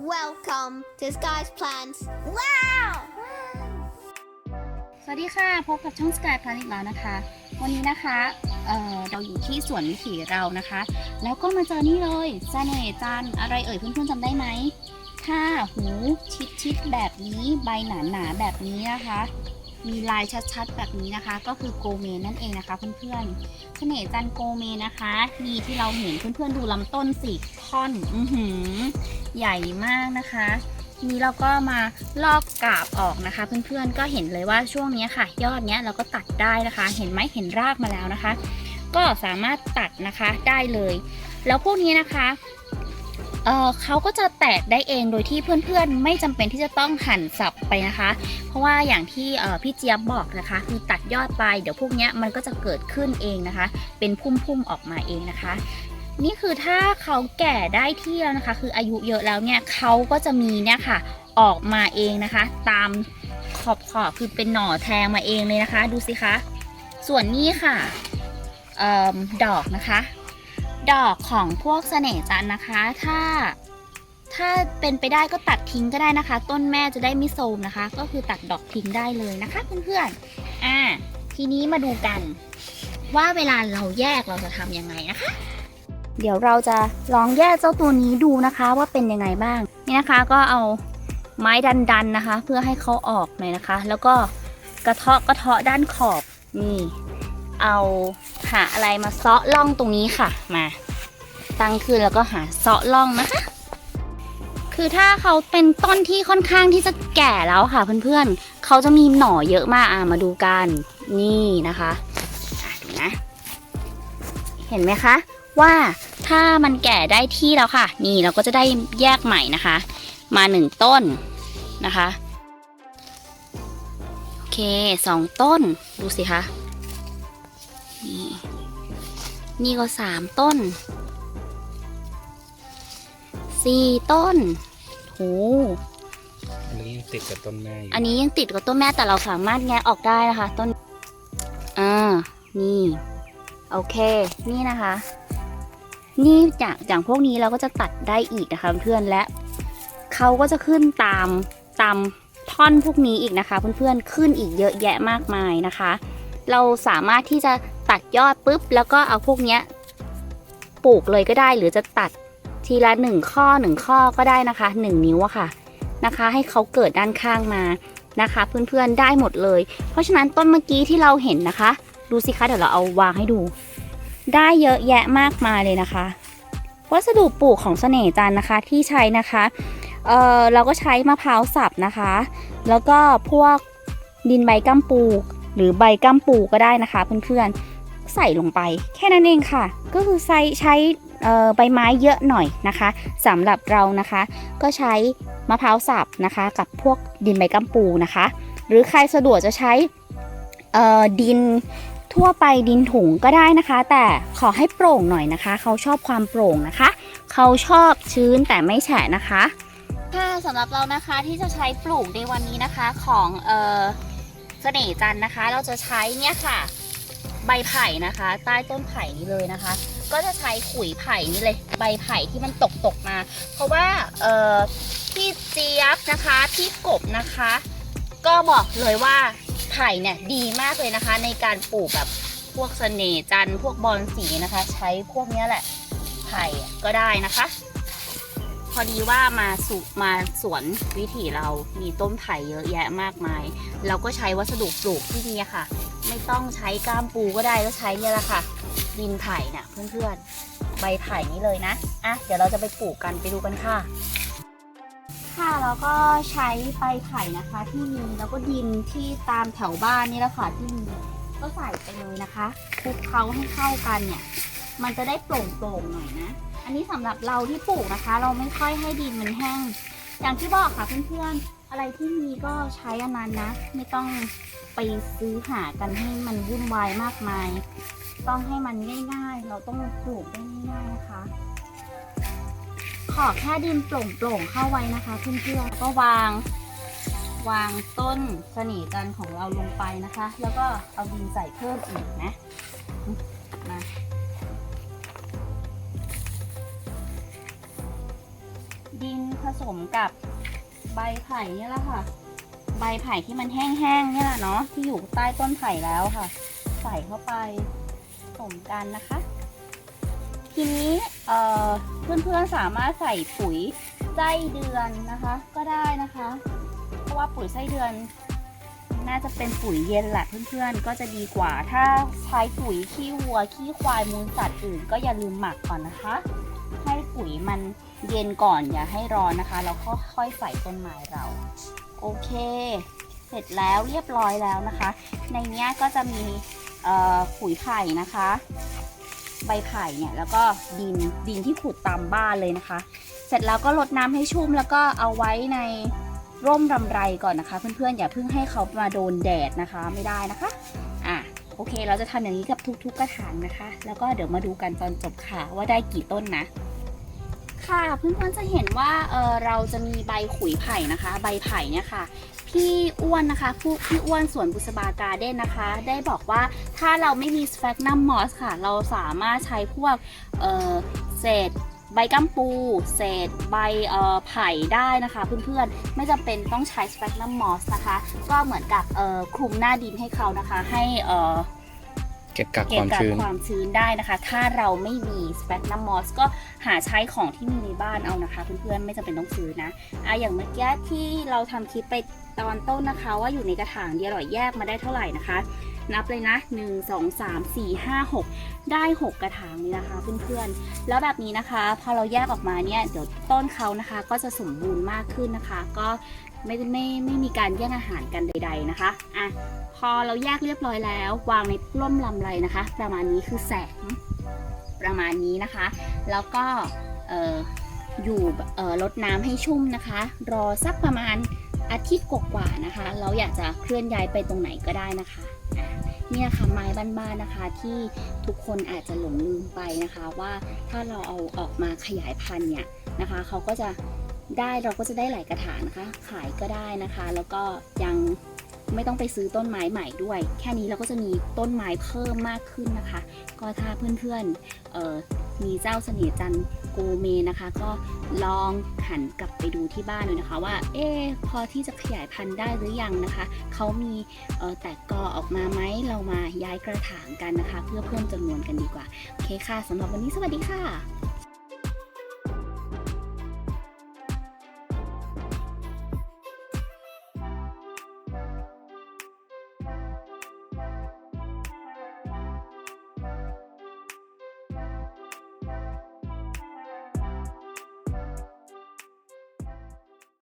Welcome to Sky's Plans Wow! สวัสดีค่ะ พบกับช่อง Sky Planet แล้วนะคะ วันนี้นะคะเอ่อเราอยู่ที่สวนวิถีเรานะคะ แล้วก็มาเจอนี่เลยเสน่ห์จันทร์อะไรเอ่ยเพื่อนๆจำได้ไหมถ้าหูชิดๆแบบนี้ใบหนาๆแบบนี้นะคะ มีลายชัดๆแบบนี้นะคะ ก็คือโกเมนนั่นเองนะคะเพื่อนๆเสน่ห์จันทร์โกเมนะคะนี่ที่เราเห็นเพื่อนๆดูลำต้นสิท่อน อือหือ ใหญ่มากนะคะทีนี้เราก็มาลอกกาบออกนะคะ เพื่อนๆก็เห็นเลยว่าช่วงนี้ค่ะ ยอดเนี้ยเราก็ตัดได้นะคะ เห็นไหมเห็นรากมาแล้วนะคะ ก็สามารถตัดนะคะได้เลย แล้วพวกนี้นะคะเออเขาก็จะแตกได้เองโดยที่เพื่อนๆ ไม่จำเป็นที่จะต้องหั่นสับไปนะคะ เพราะว่าอย่างที่พี่เจี๊ยบบอกนะคะ คือตัดยอดไปเดี๋ยวพวกเนี้ยมันก็จะเกิดขึ้นเองนะคะ เป็นพุ่มๆออกมาเองนะคะ นี่คือถ้าเขาแก่ได้ที่แล้วนะคะ คืออายุเยอะแล้วเนี่ยเขาก็จะมีเนี่ยค่ะออกมาเองนะคะ ตามขอบขอบคือเป็นหน่อแทงมาเองเลยนะคะ ดูสิคะส่วนนี้ค่ะเอดอกนะคะ ดอกของพวกเสน่ห์จันนะคะ ถ้าถ้าเป็นไปได้ก็ตัดทิ้งก็ได้นะคะ ต้นแม่จะได้ไม่โทมนะคะ ก็คือตัดดอกทิ้งได้เลยนะคะเพื่อนๆอ่าทีนี้มาดูกัน ว่าเวลาเราแยกเราจะทำยังไงนะคะ เดี๋ยวเราจะลองแยกเจ้าตัวนี้ดูนะคะว่าเป็นยังไงบ้าง นี่นะคะก็เอาไม้ดันๆนะคะ เพื่อให้เขาออกหน่อยนะคะ แล้วก็กระเทาะกระเทาะด้านขอบนี่เอาหาอะไรมาเซาะล่องตรงนี้ค่ะมาตั้งขึ้นแล้วก็หาเซาะล่องนะคะ คือถ้าเขาเป็นต้นที่ค่อนข้างที่จะแก่แล้วค่ะเพื่อนๆเขาจะมีหน่อเยอะมากอะมาดูกันนี่นะคะอะดูนะ เห็นไหมคะ ว่าถ้ามันแก่ได้ที่แล้วค่ะ นี่เราก็จะได้แยกใหม่นะคะ มาหนึ่งต้นนะคะโอเคสองต้นดูสิคะนี่นี่ก็สามต้นสี่ต้นโหอันนี้ยังติดกับต้นแม่อยู่อันนี้ยังติดกับต้นแม่แต่เราสามารถแงะออกได้นะคะ ต้นอ่านี่ โอเค นี่นะคะ นี่จากจากพวกนี้เราก็จะตัดได้อีกนะคะเพื่อนและเขาก็จะขึ้นตามตามท่อนพวกนี้อีกนะคะ เพื่อนๆขึ้นอีกเยอะแยะมากมายนะคะ เราสามารถที่จะตัดยอดปุ๊บ แล้วก็เอาพวกเนี้ยปลูกเลยก็ได้หรือจะตัดทีละหนึ่งข้อหนึ่งข้อก็ได้นะคะหนึ่งนิ้วอะค่ะนะคะ ให้เขาเกิดด้านข้างมานะคะ เพื่อนๆได้หมดเลย เพราะฉะนั้นต้นเมื่อกี้ที่เราเห็นนะคะ ดูสิคะเดี๋ยวเราเอาวางให้ดู ได้เยอะแยะมากมายเลยนะคะ วัสดุปลูกของเสน่ห์จันนะคะที่ใช้นะคะเออเราก็ใช้มะพร้าวสับนะคะ แล้วก็พวกดินใบกัมปูหรือใบกัมปูก็ได้นะคะเพื่อนๆใส่ลงไป แค่นั้นเองค่ะ ก็คือใช้ใช้ใบไม้เยอะหน่อยนะคะสำหรับเรานะคะ ก็ใช้มะพร้าวสับนะคะ กับพวกดินใบกัมปูนะคะ หรือใครสะดวกจะใช้ดิน ทั่วไปดินถุงก็ได้นะคะ แต่ขอให้โปร่งหน่อยนะคะ เขาชอบความโปร่งนะคะ เขาชอบชื้นแต่ไม่แฉะนะคะค่ะสำหรับเรานะคะที่จะใช้ปลูกในวันนี้นะคะของเออเสน่จันนะคะ เราจะใช้เนี่ยค่ะ ใบไผ่นะคะ ใต้ต้นไผ่นี้เลยนะคะ ก็จะใช้ขุยไผ่นี่เลยใบไผ่ที่มันตกตกมา เพราะว่าเออพี่เจี๊ยบนะคะพี่กบนะคะ ก็บอกเลยว่า ไผ่เนี่ยดีมากเลยนะคะ ในการปลูกแบบพวกเสน่ห์จันพวกบอลสีนะคะ ใช้พวกเนี้ยแหละไผ่ก็ได้นะคะ พอดีว่ามาสุมาสวนวิถีเรามีต้นไผ่เยอะแยะมากมาย เราก็ใช้วัสดุปลูกที่นี่ค่ะ ไม่ต้องใช้ก้ามปูก็ได้ก็ใช้เนี่ยแหละค่ะดินไผ่เนี่ยเพื่อนๆใบไผ่นี้เลยนะอะเดี๋ยวเราจะไปปลูกกันไปดูกันค่ะ ค่ะแล้วก็ใช้ใบไผ่นะคะที่มีแล้วก็ดินที่ตามแถวบ้านนี่แหละค่ะที่มีก็ใส่ไปเลยนะคะคลุกเคล้าให้เข้ากันเนี่ย มันจะได้โปร่งโปร่งๆหน่อยนะ อันนี้สำหรับเราที่ปลูกนะคะ เราไม่ค่อยให้ดินมันแห้ง อย่างที่บอกค่ะเพื่อนๆอะไรที่มีก็ใช้อันนั้นนะ ไม่ต้องไปซื้อหากันให้มันวุ่นวายมากมาย ต้องให้มันง่าย ๆ เราต้องปลูกได้ง่ายๆนะคะ ขอแค่ดินโปร่งๆเข้าไว้นะคะเพื่อนๆก็วางวางต้นสน่ห์จันของเราลงไปนะคะ แล้วก็เอาดินใส่เพิ่มอีกนะมาดินผสมกับใบไผ่เนี่ยแหละค่ะ ใบไผ่ที่มันแห้งๆเนี่ยแหละเนาะที่อยู่ใต้ต้นไผ่แล้วค่ะ ใส่เข้าไปผสมกันนะคะ ทีนี้ เพื่อนๆสามารถใส่ปุ๋ยไส้เดือนนะคะ ก็ได้นะคะ เพราะว่าปุ๋ยไส้เดือน น่าจะเป็นปุ๋ยเย็นแหละเพื่อนๆก็จะดีกว่า ถ้าใช้ปุ๋ยขี้วัวขี้ควายมูลสัตว์อื่น ก็อย่าลืมหมักก่อนนะคะ ให้ปุ๋ยมันเย็นก่อนอย่าให้ร้อนนะคะแล้วก็ค่อยใส่ต้นไม้เรา โอเค เสร็จแล้วเรียบร้อยแล้วนะคะ ในเนี้ยก็จะมีปุ๋ยไผ่นะคะ ใบไผ่เนี่ยแล้วก็ดินดินที่ขุดตามบ้านเลยนะคะ เสร็จแล้วก็รดน้ำให้ชุ่มแล้วก็เอาไว้ในร่มรำไรก่อนนะคะ เพื่อนๆอย่าเพิ่งให้เขามาโดนแดดนะคะไม่ได้นะคะอะโอเค เราจะทำอย่างนี้กับทุก ๆกระถางนะคะ แล้วก็เดี๋ยวมาดูกันตอนจบค่ะว่าได้กี่ต้นนะค่ะเพื่อนๆจะเห็นว่าเออเราจะมีใบขุยไผ่นะคะ ใบไผ่เนี่ยค่ะ พี่อ้วนนะคะผู้พี่อ้วนสวนบุษบาการ์เด้นนะคะ ได้บอกว่าถ้าเราไม่มีสแฟกนัมมอสค่ะ เราสามารถใช้พวกเเศษใบกัมปู เศษใบไผ่ได้นะคะเพื่อนๆ ไม่จำเป็นต้องใช้สแปกนัมมอสนะคะ ก็เหมือนกับคลุมหน้าดินให้เขานะคะ ให้ เอ่อเก็บกักคเก็บวามกักชื้น ความชื้นได้นะคะ ถ้าเราไม่มีสเปกนัมมอสก็หาใช้ของที่มีในบ้านเอานะคะเพื่อนๆไม่จำเป็นต้องซื้อนะอะอย่างเมื่อกี้ที่เราทำคลิปไปตอนต้นนะคะ ว่าอยู่ในกระถางเดียวหรอแยกมาได้เท่าไหร่นะคะ นับเลยนะ 1 2 3 4 5 6 ได้ 6 กระถางเลยนะคะเพื่อนๆ แล้วแบบนี้นะคะพอเราแยกออกมาเนี่ยเดี๋ยวต้นเขานะคะก็จะสมบูรณ์มากขึ้นนะคะ ก็ไม่ไม่ไม่มีการแย่งอาหารกันใด ๆนะคะอะพอเราแยกเรียบร้อยแล้ว วางในร่มลำไรนะคะ ประมาณนี้คือแสงประมาณนี้นะคะ แล้วก็เอ่ออยู่เอ่อลดน้ำให้ชุ่มนะคะ รอสักประมาณอาทิตย์กว่าๆนะคะ เราอยากจะเคลื่อนย้ายไปตรงไหนก็ได้นะคะ เนี่ยค่ะไม้บ้านๆนะคะที่ทุกคนอาจจะหลงลืมไปนะคะว่าถ้าเราเอาออกมาขยายพันธุ์เนี่ยนะคะเขาก็จะได้เราก็จะได้หลายกระถางนะคะ ขายก็ได้นะคะ แล้วก็ยัง ไม่ต้องไปซื้อต้นไม้ใหม่ด้วย แค่นี้เราก็จะมีต้นไม้เพิ่มมากขึ้นนะคะ ก็ถ้าเพื่อนๆมีเจ้าเสน่ห์จันโกเมนะคะ ก็ลองหันกลับไปดูที่บ้านดูนะคะ ว่า เอ๊ะพอที่จะขยายพันธุ์ได้หรือยังนะคะเขามีแตกกอออกมาไหมเรามาย้ายกระถางกันนะคะ เพื่อเพิ่มจำนวนกันดีกว่าโอเคค่ะสำหรับวันนี้สวัสดีค่ะ